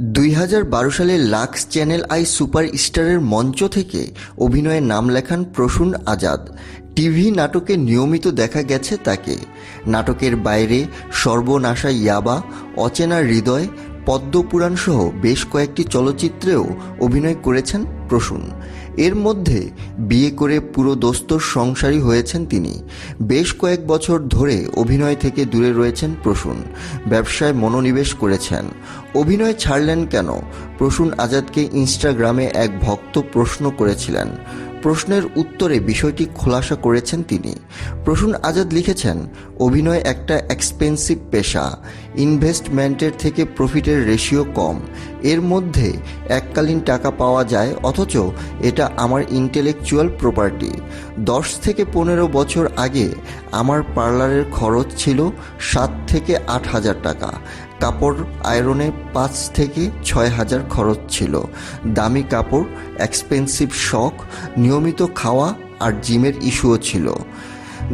দুই হাজার বারো সালে লাক্স চ্যানেল আই সুপার স্টারের মঞ্চ থেকে অভিনয়ে নাম লেখান প্রসূন আজাদ। টিভি নাটকে নিয়মিত দেখা গেছে তাকে। নাটকের বাইরে সর্বনাশা ইয়াবা, অচেনা হৃদয়, পদ্মপুরাণ সহ বেশ কয়েকটি চলচ্চিত্রেও অভিনয় করেছেন প্রসূন। এর মধ্যে বিয়ে করে পুরো দোস্তর সংসারী হয়েছেন তিনি। বেশ কয়েক বছর ধরে অভিনয় থেকে দূরে রয়েছেন প্রসূন। ব্যবসায় মনোনিবেশ করেছেন। অভিনয় ছাড়লেন কেন? প্রসূন আজাদকে ইনস্টাগ্রামে এক ভক্ত প্রশ্ন করেছিলেন। প্রশ্নের উত্তরে বিষয়টি খোলাসা করেছেন তিনি। প্রসূন আজাদ লিখেছেন, অভিনয় একটা এক্সপেন্সিভ পেশা। ইনভেস্টমেন্টের থেকে প্রফিটের রেশিও কম। এর মধ্যে এককালীন টাকা পাওয়া যায়, অথচ এটা আমার ইন্টেলেকচুয়াল প্রপার্টি দশ থেকে পনেরো বছর আগে আমার পার্লারের খরচ ছিল সাত থেকে আট হাজার টাকা। কাপড় আয়রনে পাঁচ থেকে ছয় হাজার খরচ ছিল। দামি কাপড় এক্সপেন্সিভ শখ, নিয়মিত খাওয়া আর জিমের ইস্যুও ছিল।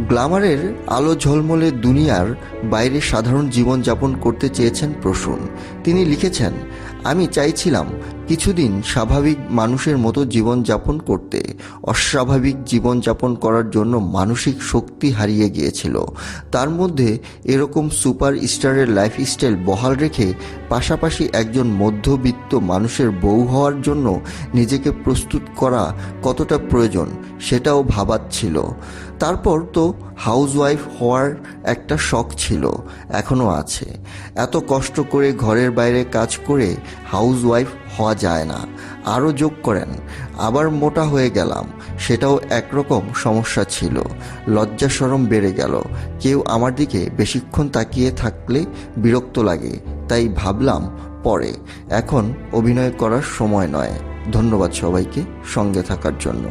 গ্লামারের আলো ঝলমলে দুনিয়ার বাইরে সাধারণ জীবনযাপন করতে চেয়েছেন প্রসূন। তিনি লিখেছেন, আমি চাইছিলাম কিছুদিন স্বাভাবিক মানুষের মতো জীবনযাপন করতে, অস্বাভাবিক জীবনযাপন করার জন্য মানসিক শক্তি হারিয়ে গিয়েছিল। তার মধ্যে এরকম সুপার স্টারের লাইফস্টাইল বহাল রেখে পাশাপাশি একজন মধ্যবিত্ত মানুষের বউ হওয়ার জন্য নিজেকে প্রস্তুত করা কতটা প্রয়োজন সেটাও ভাবাচ্ছিল তারপর তো হাউসওয়াইফ হওয়ার একটা শখ ছিল, এখনও আছে। এত কষ্ট করে ঘরের বাইরে কাজ করে হাউসওয়াইফ হওয়া যায় না। আরও যোগ করেন, আবার মোটা হয়ে গেলাম, সেটাও একরকম সমস্যা ছিল। লজ্জা সরম বেড়ে গেল। কেউ আমার দিকে বেশিক্ষণ তাকিয়ে থাকলে বিরক্ত লাগে, তাই ভাবলাম পরে। এখন অভিনয় করার সময় নয়। ধন্যবাদ সবাইকে সঙ্গে থাকার জন্য।